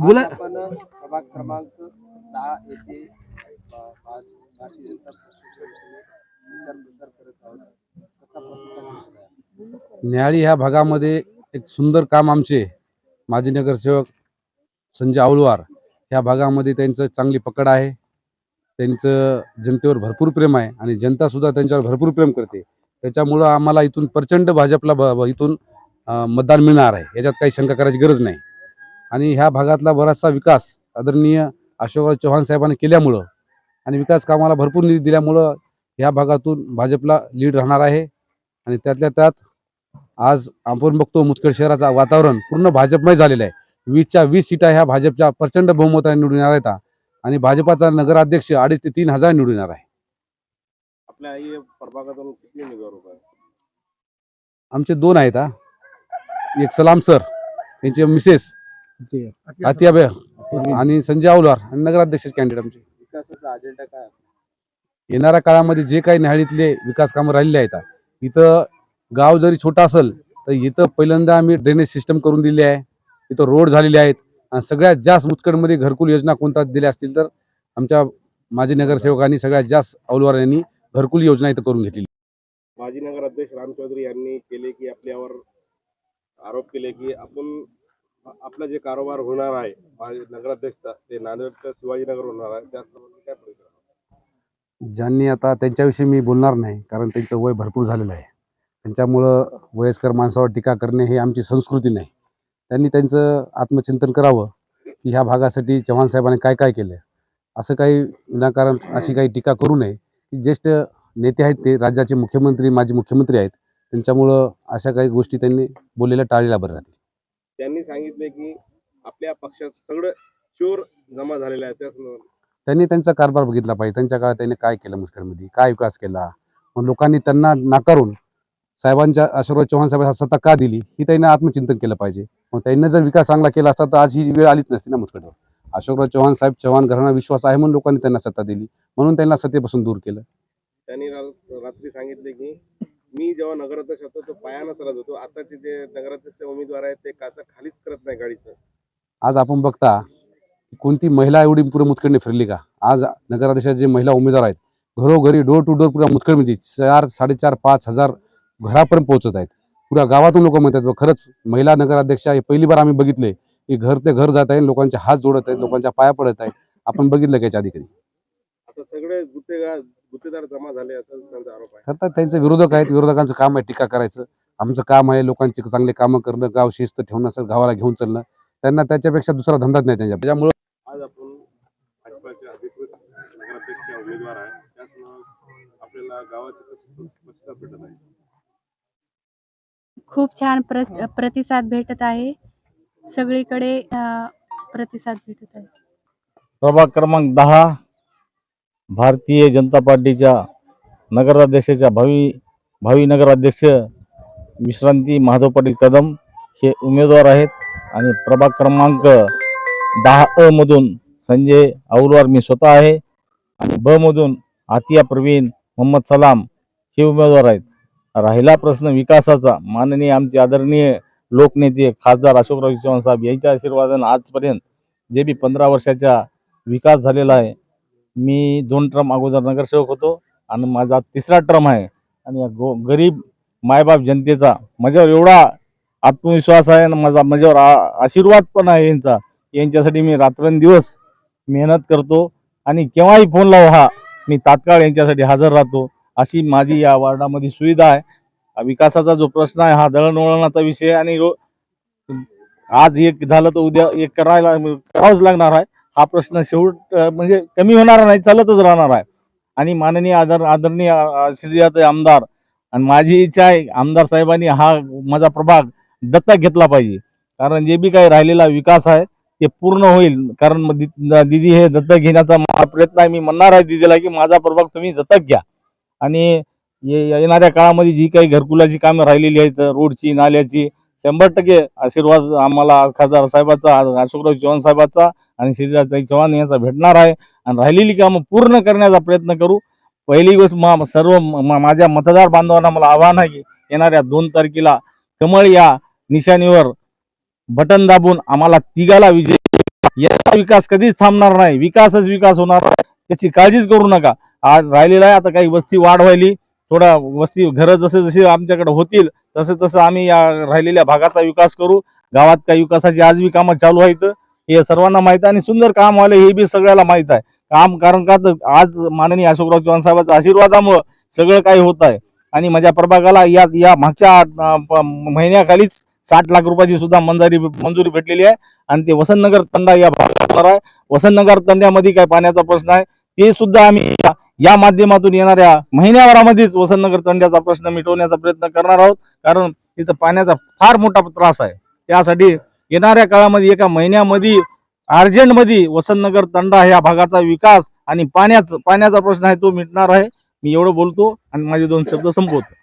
आपण प्रभाग क्रमांक दहा येथे भारतीय जनता करत आहोत कसा प्रतिसाद न्याहाळी ह्या भागामध्ये एक सुंदर काम आमचे माजी नगरसेवक संजय आवलवार ह्या भागामध्ये त्यांचं चांगली पकड आहे त्यांचं जनतेवर भरपूर प्रेम आहे आणि जनतासुद्धा त्यांच्यावर भरपूर प्रेम करते त्याच्यामुळं आम्हाला इथून प्रचंड भाजपला इथून मतदान मिळणार आहे याच्यात काही शंका करायची गरज नाही आणि ह्या भागातला बराचसा विकास आदरणीय अशोकराव चव्हाण साहेबांनी केल्यामुळं आणि विकास कामाला भरपूर निधी दिल्यामुळं ह्या भागातून भाजपला लीड राहणार आहे. आणि त्यातल्या त्यात आज आपण बघतो मुदखेड शहराचं वातावरण पूर्ण भाजपमय झालेलं आहे. वीसच्या वीस सीटा ह्या भाजपच्या प्रचंड बहुमताने निवडून येणार आहेत आणि भाजपाचा नगराध्यक्ष अडीच ते तीन हजार निवडून येणार आहे. आमचे दोन आहेत हा. एक सलाम सर यांचे मिसेस आतियाबे आणि संजय आवलार आणि नगराध्यक्ष कॅन्डिडेट आमचे. विकासाचा अजेंडा काय? आहे? येणाऱ्या काळामध्ये जे काही न्याहाळीतले विकास कामं राहिलेले आहेत इथं गाव जरी छोटा असेल तर इथं पहिल्यांदा आम्ही ड्रेनेज सिस्टम करून दिली आहे. इथं रोड झालेले आहेत. आणि सगळ्यात जास्त मुतकडमध्ये घरकुल योजना कोणता दिल्या असतील तर आमच्या माजी नगरसेवकांनी सगळ्यात जास्त औलवार यांनी घरकुल योजना इथं करून घेतलेली. माजी नगर अध्यक्ष राम चौधरी यांनी केले की आपल्यावर आरोप केले की आपण आपला जे कारोबार होणार आहे नगराध्यक्ष ते नांदेडचं शिवाजीनगर होणार आहे त्या काय परिकल्पना ज्यांनी आता त्यांच्याविषयी मी बोलणार नाही कारण त्यांचं वय भरपूर झालेलं आहे. त्यांच्यामुळं वयस्कर माणसावर टीका करणे हे आमची संस्कृती नाही. त्यांनी त्यांचं आत्मचिंतन करावं की ह्या भागासाठी चव्हाण साहेबांनी काय काय केलं. असं काही विनाकारण अशी काही टीका करू नये. की ज्येष्ठ नेते आहेत ते राज्याचे मुख्यमंत्री माजी मुख्यमंत्री आहेत त्यांच्यामुळं अशा काही गोष्टी त्यांनी बोललेल्या टाळलेल्या बरं राहतील. त्यांनी सांगितले की आपल्या पक्षात सगळं चोर जमा झालेलं आहे त्या त्यांनी त्यांचा कारभार बघितला पाहिजे. त्यांच्या काळात त्यांनी काय केलं मुस्कडमध्ये काय विकास केला? मग लोकांनी त्यांना नाकारून साहेबांच्या अशोकराव चव्हाण साहेबांना सत्ता का दिली? ही त्यांनी आत्मचिंतन केलं पाहिजे. मग त्यांनी जर विकास चांगला केला असता तर आज ही वेळ आलीच नसती ना मुस्कडवर अशोकराव चव्हाण साहेब चव्हाण घराणा विश्वास आहे म्हणून लोकांनी त्यांना सत्ता दिली. म्हणून त्यांना सत्तेपासून दूर केलं. त्यांनी रात्री सांगितले की मी जेव्हा नगराध्यक्ष होतो तो पायानं चालत होतो. आताचे जे नगराध्यक्ष उमेदवार आहेत ते काचा खालीच करत नाही गाडीचं. आज आपण बघता कोणती महिला एवढी पुरे मुतकडने फिरली का? आज नगराध्यक्षाचे जे महिला उमेदवार आहेत घरोघरी डोर टू डोर पुऱ्या मुतकडमध्ये चार साडेचार पाच हजार घरापर्यंत पोहोचत आहेत. पुऱ्या गावातून लोक म्हणतात खरंच महिला नगराध्यक्ष हे पहिली बार आम्ही बघितले की घर ते घर जात आहे लोकांचे हात जोडत आहेत लोकांच्या पाया पडत आहेत. आपण बघितलं का याच्या आधी कधी? आता सगळे गुत्तेगार गुत्तेदार जमा झाले असं त्यांचा आरोप आहे. करतात त्यांचे विरोधक आहेत विरोधकांचं काम आहे टीका करायचं. आमचं काम आहे लोकांची चांगले कामं करणं गाव शिस्त ठेवणं असं गावाला घेऊन चालणं. त्यांना त्याच्यापेक्षा दुसरा धंदाच नाही त्यांच्या त्याच्यामुळे आज आपण भाजपाचे अधिकृत नगराध्यक्ष उमेदवार आहे. त्याच आपल्याला गावाची भेटत आहे. खूप छान प्रस प्रतिसाद भेटत आहे. सगळीकडे अ, प्रतिसाद भेटत आहे. प्रभाग क्रमांक दहा भारतीय जनता पार्टीच्या नगराध्यक्षाच्या भावी भावी नगराध्यक्ष विश्रांती माधव पाटील कदम हे उमेदवार आहेत. आणि प्रभाग क्रमांक दहा अ मधून संजय औलवार मी स्वतः आहे. आणि ब मधून आतिया प्रवीण मोहम्मद सलाम हे उमेदवार आहेत. राहिला प्रश्न विकासाचा. माननीय आमचे आदरणीय लोकनेते खासदार अशोकराव चव्हाण साहेब यांच्या आशीर्वादानं आजपर्यंत जे बी पंधरा वर्षाचा विकास झालेला आहे मी दोन ट्रम अगोदर नगरसेवक होतो आणि माझा तिसरा ट्रम आहे. आणि या गो गरीब मायबाप जनतेचा माझ्यावर एवढा आत्मविश्वास आहे आणि माझा माझ्यावर आशीर्वाद पण आहे यांचा. यांच्यासाठी मी रात्रंदिवस मेहनत करतो आणि केव्हाही फोन लाव हा मी तात्काळ यांच्यासाठी हजर राहतो. अशी माझी या वार्डामध्ये सुविधा आहे. विकासाचा जो प्रश्न आहे हा दळणवळणाचा विषय आणि आज एक झालं तर उद्या एक करायला करावंच लागणार आहे. हा प्रश्न शेवट म्हणजे कमी होणार नाही चालतच राहणार आहे. आणि माननीय आदर आदरणीय अं, श्रीजात आमदार आणि माझी इच्छा आहे आमदार साहेबांनी हा माझा प्रभाग दत्तक घेतला पाहिजे. कारण जे बी काही राहिलेला विकास आहे ते पूर्ण होईल. कारण मग दिदी हे दत्तक घेण्याचा प्रयत्न आहे. मी म्हणणार आहे दिदीला की माझा प्रभाग तुम्ही दत्तक घ्या. आणि ये- येणाऱ्या काळामध्ये जी काही घरकुलाची कामं राहिलेली आहेत रोडची नाल्याची शंभर टक्के आशीर्वाद आम्हाला खासदार साहेबाचा अशोकराव चव्हाण साहेबाचा आणि श्रीजाताई चव्हाण यांचा भेटणार आहे. आणि राहिलेली कामं पूर्ण करण्याचा प्रयत्न करू. पहिली गोष्ट मा सर्व माझ्या मतदार बांधवांना मला आव्हान आहे की येणाऱ्या दोन तारखेला कमळ या निशाणीवर बटन दाबून आम्हाला तिघाला विजय याचा विकास कधीच थांबणार नाही. विकासच विकास होणार त्याची काळजीच करू नका. आज राहिलेला आहे आता काही वस्ती वाढ व्हायली थोडा वस्ती घरं जसे जसे आमच्याकडे होतील तसं तसं आम्ही या राहिलेल्या भागाचा विकास करू. गावात काही विकासाची आज बी कामं चालू आहेत. हे सर्वांना माहीत आहे आणि सुंदर काम व्हायला हे बी सगळ्याला माहीत आहे. काम कारण का तर आज माननीय अशोकराव चव्हाण साहेबांच्या आशीर्वादामुळं सगळं काही होत आहे. आणि माझ्या प्रभागाला या या मागच्या महिन्याखालीच साठ लाख रुपयाची सुद्धा मंजुरी मंजुरी भेटलेली आहे. आणि ते वसंतनगर तंडा या भागात होणार आहे. वसंतनगर तंड्यामध्ये काय पाण्याचा प्रश्न आहे. ते सुद्धा आम्ही या- माध्यमातून येणाऱ्या महिन्याभरामध्येच वसंतनगर तंड्याचा प्रश्न मिटवण्याचा प्रयत्न करणार आहोत. कारण तिथं पाण्याचा फार मोठा त्रास आहे. त्यासाठी येणाऱ्या काळामध्ये एका महिन्यामध्ये अर्जंटमध्ये वसंतनगर तंडा ह्या भागाचा विकास आणि पाण्याचा पाण्याचा प्रश्न आहे तो मिटणार आहे. मी एवढं बोलतो आणि माझे दोन शब्द संपवतो.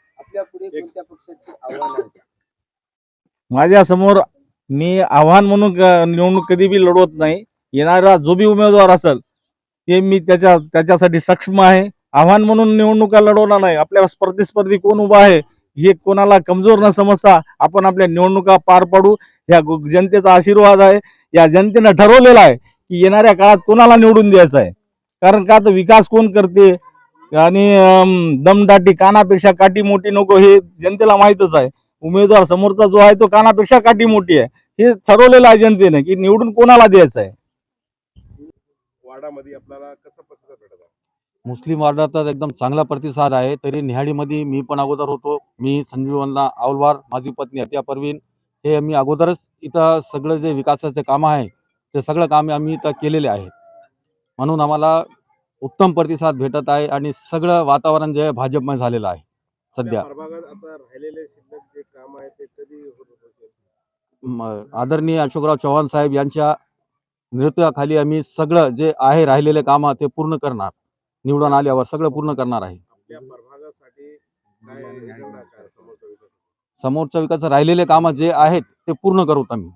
माझ्यासमोर मी आव्हान म्हणून निवडणूक कधी बी लढवत नाही. येणारा जो बी उमेदवार असेल ते मी त्याच्या त्याच्यासाठी सक्षम आहे. आव्हान म्हणून निवडणुका लढवणार नाही. आपल्या स्पर्धेस्पर्धी कोण उभा आहे हे कोणाला कमजोर न समजता आपण आपल्या निवडणुका पार पाडू. ह्या जनतेचा आशीर्वाद आहे. या जनतेनं ठरवलेला आहे की येणाऱ्या काळात कोणाला निवडून द्यायचं आहे? कारण का तर विकास कोण करते? आणि दमदाटी कानापेक्षा काठी मोठी नको हे जनतेला माहीतच आहे. उमेदवार समोरचा जो आहे तो कानापेक्षा काठी मोठी आहे. हे ठरवलेलं आहे जनतेने की निवडून कोणाला द्यायचं आहे? वाडामध्ये आपल्याला कसा प्रतिसाद भेटत आहे? मुस्लिम वार्डाचा एकदम चांगला प्रतिसाद आहे. तरी निहाडीमध्ये मी पण अगोदर होतो. मी संजीवन्ना आवलवार माझी पत्नी हत्या परवीन हे मी अगोदरच इथं सगळं जे विकासाचे कामं आहे ते सगळं कामे आम्ही इथं केलेले आहेत म्हणून आम्हाला उत्तम प्रतिसाद भेटत आहे आणि सगळं वातावरण जे आहे भाजपमय झालेलं आहे सध्या. आपल्या प्रभागात आता राहिलेले शिल्लक जे काम आहे ते कधी होत होते? म- आदरणीय अशोकराव चव्हाण साहेब यांच्या नेतृत्वाखाली आम्ही सगळं जे आहे राहिलेले कामं ते पूर्ण करणार. निवडून आल्यावर सगळं पूर्ण करणार आहे. समोरच्या विकास राहिलेले कामं जे आहेत ते पूर्ण करू आम्ही.